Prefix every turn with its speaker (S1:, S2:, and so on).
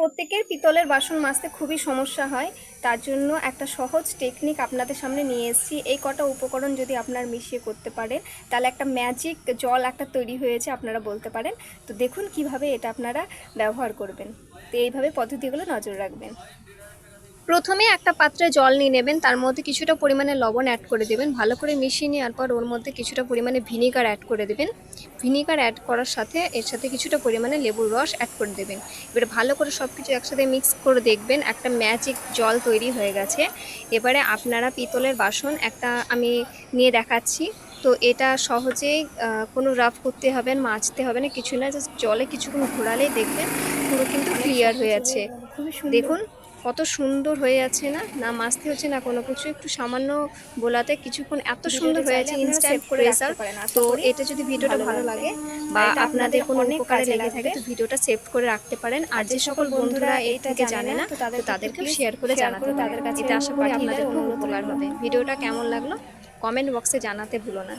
S1: প্রত্যেকের পিতলের বাসন মাজতে খুবই সমস্যা হয়। তার জন্য একটা সহজ টেকনিক আপনাদের সামনে নিয়ে এসেছি। এই কটা উপকরণ যদি আপনার মিশিয়ে করতে পারেন, তাহলে একটা ম্যাজিক জল একটা তৈরি হয়েছে, আপনারা বলতে পারেন। তো দেখুন কীভাবে এটা আপনারা ব্যবহার করবেন। তো এইভাবে পদ্ধতিগুলো নজর রাখবেন। প্রথমে একটা পাত্রে জল নিয়ে নেবেন তার মধ্যে কিছুটা পরিমাণে লবণ অ্যাড করে দেবেন ভালো করে মিশিয়ে নেওয়ার পর ওর মধ্যে কিছুটা পরিমাণে ভিনিগার অ্যাড করে দেবেন। ভিনিগার অ্যাড করার সাথে এর সাথে কিছুটা পরিমাণে লেবুর রস অ্যাড করে দেবেন। এবারে ভালো করে সব কিছু একসাথে মিক্স করে দেখবেন একটা ম্যাজিক জল তৈরি হয়ে গেছে। এবারে আপনারা পিতলের বাসন একটা আমি নিয়ে দেখাচ্ছি। তো এটা সহজেই কোনো রাফ করতে হবে না মাজতে হবে না কিছু না জাস্ট জলে কিছুক্ষণ ঘোরালেই দেখবেন পুরো কিন্তু ক্লিয়ার হয়ে আছে। দেখুন কত সুন্দর হয়ে যাচ্ছে না? না মাছতে হচ্ছে না কোনো কিছু। একটু সামান্য বোলাতে কিছুক্ষণ এত সুন্দর হয়ে যাচ্ছে ইনস্ট্যান্ট
S2: আশা
S1: তো এটা যদি ভিডিওটা
S2: ভালো
S1: লাগে বা আপনাদের কোনো
S2: অনেক কাজে
S1: লেগে থাকে তো ভিডিওটা সেভ করে রাখতে পারেন। আর যে সকল বন্ধুরা এইটাকে জানে না তো তাদেরকে শেয়ার করে জানাতে তাদের কাছে এটা আশা করি আপনাদের খুব
S2: অনুরোধ
S1: উপকার হবে। ভিডিওটা কেমন লাগল? কমেন্ট বক্সে জানাতে ভুলো না।